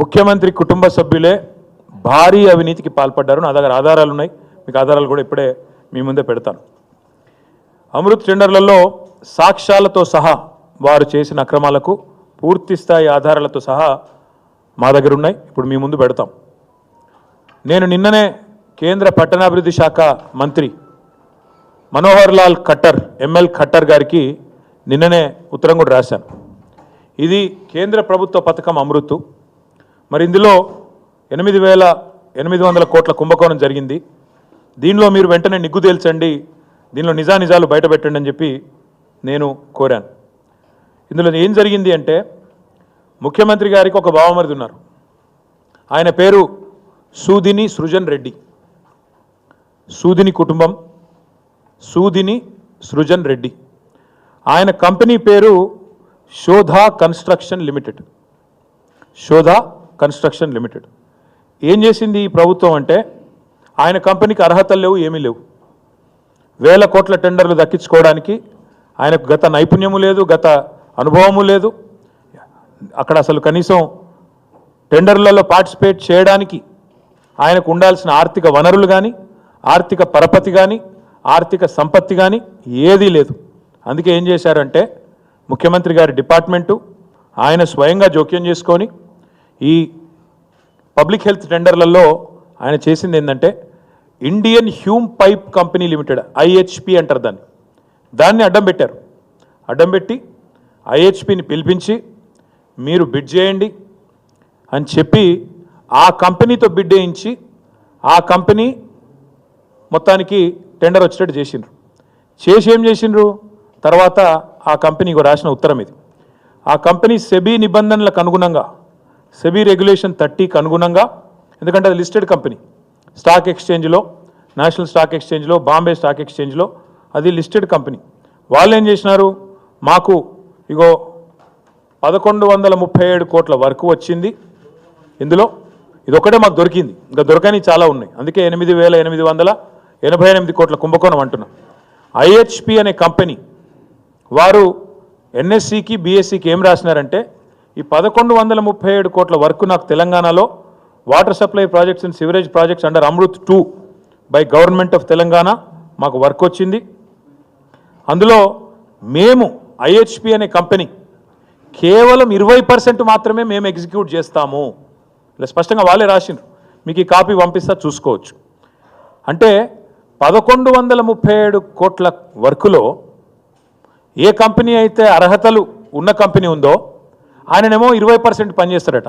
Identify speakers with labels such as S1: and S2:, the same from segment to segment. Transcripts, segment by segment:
S1: ముఖ్యమంత్రి కుటుంబ సభ్యులే భారీ అవినీతికి పాల్పడ్డారు. నా దగ్గర ఆధారాలు ఉన్నాయి. మీకు ఆధారాలు కూడా ఇప్పుడే మీ ముందే పెడతాను. అమృత్ టెండర్లలో సాక్ష్యాలతో సహా వారు చేసిన అక్రమాలకు పూర్తి స్థాయి ఆధారాలతో సహా మా దగ్గర ఉన్నాయి. ఇప్పుడు మీ ముందు పెడతాం. నేను నిన్ననే కేంద్ర పట్టణాభివృద్ధి శాఖ మంత్రి మనోహర్ లాల్ ఖట్టర్ ఎంఎల్ ఖట్టర్ గారికి నిన్ననే ఉత్తరం కూడా రాశాను. ఇది కేంద్ర ప్రభుత్వ పథకం అమృతు మరి ఇందులో ఎనిమిది వేల ఎనిమిది వందల కోట్ల కుంభకోణం జరిగింది. దీనిలో మీరు వెంటనే నిగ్గు తేల్చండి. దీనిలో నిజానిజాలు బయటపెట్టండి అని చెప్పి నేను కోరాను. ఇందులో ఏం జరిగింది అంటే ముఖ్యమంత్రి గారికి ఒక బావమరిది ఉన్నారు. ఆయన పేరు సూదిని సృజన్ రెడ్డి. సూదిని కుటుంబం సూదిని సృజన్ రెడ్డి. ఆయన కంపెనీ పేరు Shodha construction limited. Shodha construction limited. ఏం చేసింది ఈ ప్రభుత్వం అంటే ఆయన కంపెనీకి అర్హతలు లేవు ఏమీ లేవు. వేల కోట్ల టెండర్లు దక్కించుకోవడానికి ఆయనకు గత నైపుణ్యము లేదు గత అనుభవము లేదు. అక్కడ అసలు కనీసం టెండర్లలో పార్టిసిపేట్ చేయడానికి ఆయనకు ఉండాల్సిన ఆర్థిక వనరులు కానీ ఆర్థిక పరపతి కానీ ఆర్థిక సంపత్తి కానీ ఏదీ లేదు. అందుకే ఏం చేశారంటే ముఖ్యమంత్రి గారి డిపార్ట్మెంటు ఆయన స్వయంగా జోక్యం చేసుకొని ఈ పబ్లిక్ హెల్త్ టెండర్లలో ఆయన చేసింది ఏంటంటే Indian Hume pipe company limited IHP అంటారు దాన్ని. దాన్ని అడ్డం పెట్టారు. అడ్డం పెట్టి ఐహెచ్పిని పిలిపించి మీరు బిడ్ చేయండి అని చెప్పి ఆ కంపెనీతో బిడ్ వేయించి ఆ కంపెనీ మొత్తానికి టెండర్ వచ్చేటట్టు చేసిండ్రు. చేసి ఏం చేసిండ్రు? తర్వాత ఆ కంపెనీకి రాసిన ఉత్తరం ఇది. ఆ కంపెనీ సెబీ నిబంధనలకు అనుగుణంగా సెబీ రెగ్యులేషన్ థర్టీకి అనుగుణంగా ఎందుకంటే అది లిస్టెడ్ కంపెనీ. స్టాక్ ఎక్స్చేంజ్లో నేషనల్ స్టాక్ ఎక్స్చేంజ్లో బాంబే స్టాక్ ఎక్స్చేంజ్లో అది లిస్టెడ్ కంపెనీ. వాళ్ళు ఏం చేసినారు? మాకు ఇగో పదకొండు వందల ముప్పై ఏడు కోట్ల వరకు వచ్చింది. ఇందులో ఇది మాకు దొరికింది. ఇంకా దొరకని చాలా ఉన్నాయి. అందుకే ఎనిమిది వేల ఎనిమిది వందల ఎనభై ఎనిమిది కోట్ల కుంభకోణం అంటున్నాం. ఐహెచ్పి అనే కంపెనీ వారు ఎన్ఎస్సికి బీఎస్సికి ఏం రాసినారంటే ఈ పదకొండు వందల ముప్పై ఏడు కోట్ల వర్క్ నాకు తెలంగాణలో. Water supply projects and sewerage projects under Amrut two by government of Telangana మాకు వర్క్ వచ్చింది. అందులో మేము ఐహెచ్పి అనే కంపెనీ కేవలం ఇరవై పర్సెంట్ మాత్రమే మేము ఎగ్జిక్యూట్ చేస్తాము. ఇలా స్పష్టంగా వాళ్ళే రాసిండ్రు. మీకు ఈ కాపీ పంపిస్తా చూసుకోవచ్చు. అంటే పదకొండు వందల ముప్పై ఏడు కోట్ల వర్కులో ఏ కంపెనీ అయితే అర్హతలు ఉన్న కంపెనీ ఉందో ఆయననేమో ఇరవై పర్సెంట్ పనిచేస్తాడట.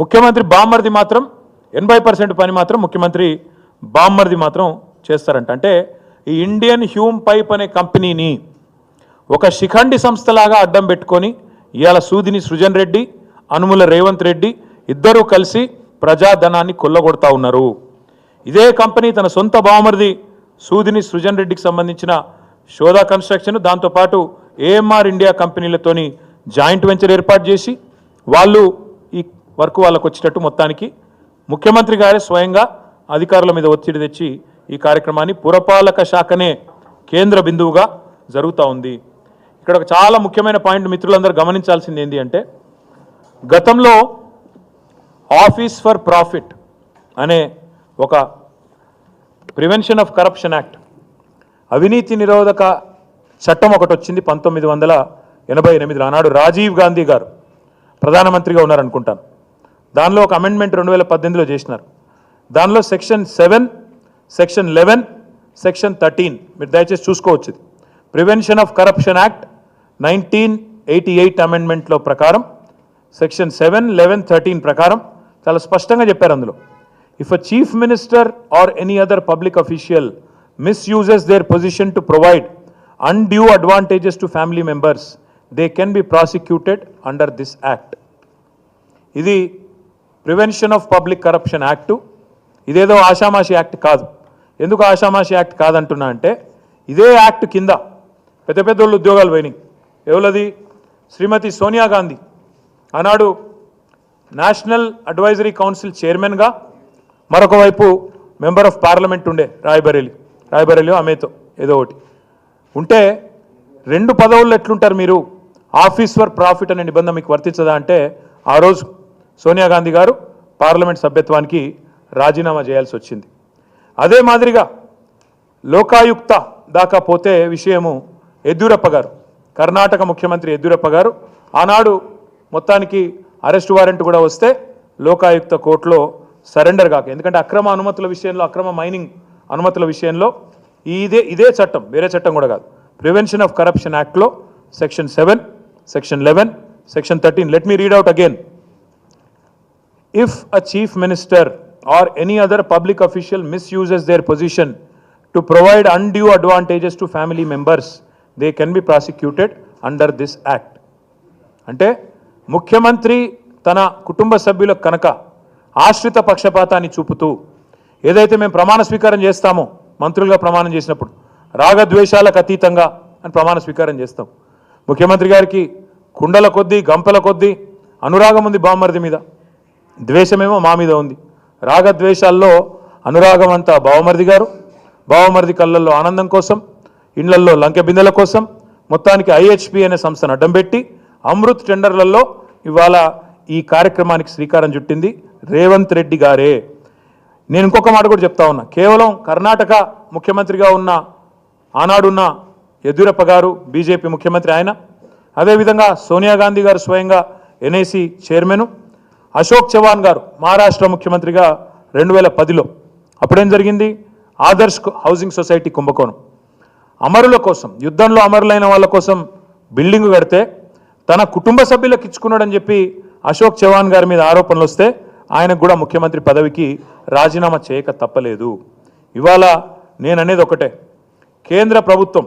S1: ముఖ్యమంత్రి బామ్మర్ది మాత్రం ఎనభై పర్సెంట్ పని మాత్రం ముఖ్యమంత్రి బామ్మర్ది మాత్రం చేస్తారంట. అంటే ఈ ఇండియన్ హ్యూమ్ పైప్ అనే కంపెనీని ఒక శిఖండి సంస్థలాగా అడ్డం పెట్టుకొని ఇవాళ సూదిని సృజన్ రెడ్డి అనుముల రేవంత్ రెడ్డి ఇద్దరూ కలిసి ప్రజాధనాన్ని కొల్లగొడతా ఉన్నారు. ఇదే కంపెనీ తన సొంత బావమరిది సూదిని సృజన్ రెడ్డికి సంబంధించిన శోధా కన్స్ట్రక్షన్ దాంతోపాటు ఏఎంఆర్ ఇండియా కంపెనీలతోని జాయింట్ వెంచర్ ఏర్పాటు చేసి వాళ్ళు ఈ వర్క్ వాళ్ళకు వచ్చేటట్టు మొత్తానికి ముఖ్యమంత్రి గారే స్వయంగా అధికారుల మీద ఒత్తిడి తెచ్చి ఈ కార్యక్రమాన్ని పురపాలక శాఖనే కేంద్ర బిందువుగా జరుగుతూ ఉంది. ఇక్కడ ఒక చాలా ముఖ్యమైన పాయింట్ మిత్రులందరూ గమనించాల్సింది ఏంటి అంటే గతంలో ఆఫీస్ ఫర్ ప్రాఫిట్ అనే ఒక ప్రివెన్షన్ ఆఫ్ కరప్షన్ యాక్ట్ అవినీతి నిరోధక చట్టం ఒకటి వచ్చింది పంతొమ్మిది వందల ఎనభై ఎనిమిదిలో ఆనాడు రాజీవ్ గాంధీ గారు ప్రధానమంత్రిగా ఉన్నారనుకుంటాను. దానిలో ఒక అమెండ్మెంట్ రెండు వేల పద్దెనిమిదిలో చేసినారు. దానిలో section seven section eleven section thirteen మీరు దయచేసి చూసుకోవచ్చు prevention of corruption act nineteen eighty eight అమెండ్మెంట్లో ప్రకారం సెక్షన్ సెవెన్ లెవెన్ థర్టీన్ ప్రకారం చాలా స్పష్టంగా చెప్పారు అందులో. If a chief minister or any other public official misuses their position to provide undue advantages to family members they can be prosecuted under this act ఇది prevention of public corruption act ఇదేదో ఆషామాషి act కాదు. ఎందుకు ఆషామాషి act కాదంటున్నా అంటే ఇదే act కింద పెద్ద పెద్ద వాళ్ళు ఉద్యోగాలు పోయినాయి. ఎవరది? శ్రీమతి సోనియా గాంధీ. ఆనాడు నేషనల్ అడ్వైజరీ కౌన్సిల్ చైర్మన్గా మరొక వైపు మెంబర్ ఆఫ్ పార్లమెంట్ ఉండే రాయబరేలి. రాయబరేలి ఆమెతో ఏదో ఒకటి. ఉంటే రెండు పదవుల్లో ఎట్లుంటారు మీరు? ఆఫీస్ ఫర్ ప్రాఫిట్ అనే నిబంధన మీకు వర్తించదా అంటే ఆ రోజు సోనియా గాంధీ గారు పార్లమెంట్ సభ్యత్వానికి రాజీనామా చేయాల్సి వచ్చింది. అదే మాదిరిగా లోకాయుక్త దాకా పోతే విషయము యద్యూరప్ప గారు కర్ణాటక ముఖ్యమంత్రి యద్యూరప్ప గారు ఆనాడు మొత్తానికి అరెస్ట్ వారెంట్ కూడా వస్తే లోకాయుక్త కోర్టులో సరెండర్ కాక ఎందుకంటే అక్రమ అనుమతుల విషయంలో అక్రమ మైనింగ్ అనుమతుల విషయంలో ఇదే ఇదే చట్టం వేరే చట్టం కూడా కాదు. ప్రివెన్షన్ ఆఫ్ కరప్షన్ యాక్ట్లో section seven section eleven section thirteen let me read out again if a chief minister or any other public official misuses their position to provide undue advantages to family members they can be prosecuted under this act అంటే ముఖ్యమంత్రి తన కుటుంబ సభ్యులకు కనుక ఆశ్రిత పక్షపాతాన్ని చూపుతూ ఏదైతే మేము ప్రమాణ స్వీకారం చేస్తామో మంత్రులుగా ప్రమాణం చేసినప్పుడు రాగద్వేషాలకు అతీతంగా అని ప్రమాణ స్వీకారం చేస్తాం. ముఖ్యమంత్రి గారికి కుండల కొద్దీ గంపల కొద్దీ అనురాగం ఉంది బావమరిది మీద. ద్వేషమేమో మా మీద ఉంది. రాగద్వేషాల్లో అనురాగం అంతా బావమరిది గారు. బావమరిది కళ్ళల్లో ఆనందం కోసం ఇండ్లల్లో లంకెబిందెల కోసం మొత్తానికి ఐహెచ్పి అనే సంస్థను అడ్డం పెట్టి అమృత్ టెండర్లలో ఇవాళ ఈ కార్యక్రమానికి శ్రీకారం చుట్టింది రేవంత్ రెడ్డి గారే. నేను ఇంకొక మాట కూడా చెప్తా ఉన్నా. కేవలం కర్ణాటక ముఖ్యమంత్రిగా ఉన్న ఆనాడున్న యడ్యూరప్ప గారు బీజేపీ ముఖ్యమంత్రి ఆయన అదేవిధంగా సోనియా గాంధీ గారు స్వయంగా ఎన్ఐసి చైర్మన్ అశోక్ చవాన్ గారు మహారాష్ట్ర ముఖ్యమంత్రిగా రెండు వేల పదిలో అప్పుడేం జరిగింది? ఆదర్శ్ హౌసింగ్ సొసైటీ కుంభకోణం. అమరుల కోసం యుద్ధంలో అమరులైన వాళ్ళ కోసం బిల్డింగ్ కడితే తన కుటుంబ సభ్యులకు ఇచ్చుకున్నాడని చెప్పి అశోక్ చవాన్ గారి మీద ఆరోపణలు వస్తే ఆయనకు కూడా ముఖ్యమంత్రి పదవికి రాజీనామా చేయక తప్పలేదు. ఇవాళ నేను అనేది ఒకటే. కేంద్ర ప్రభుత్వం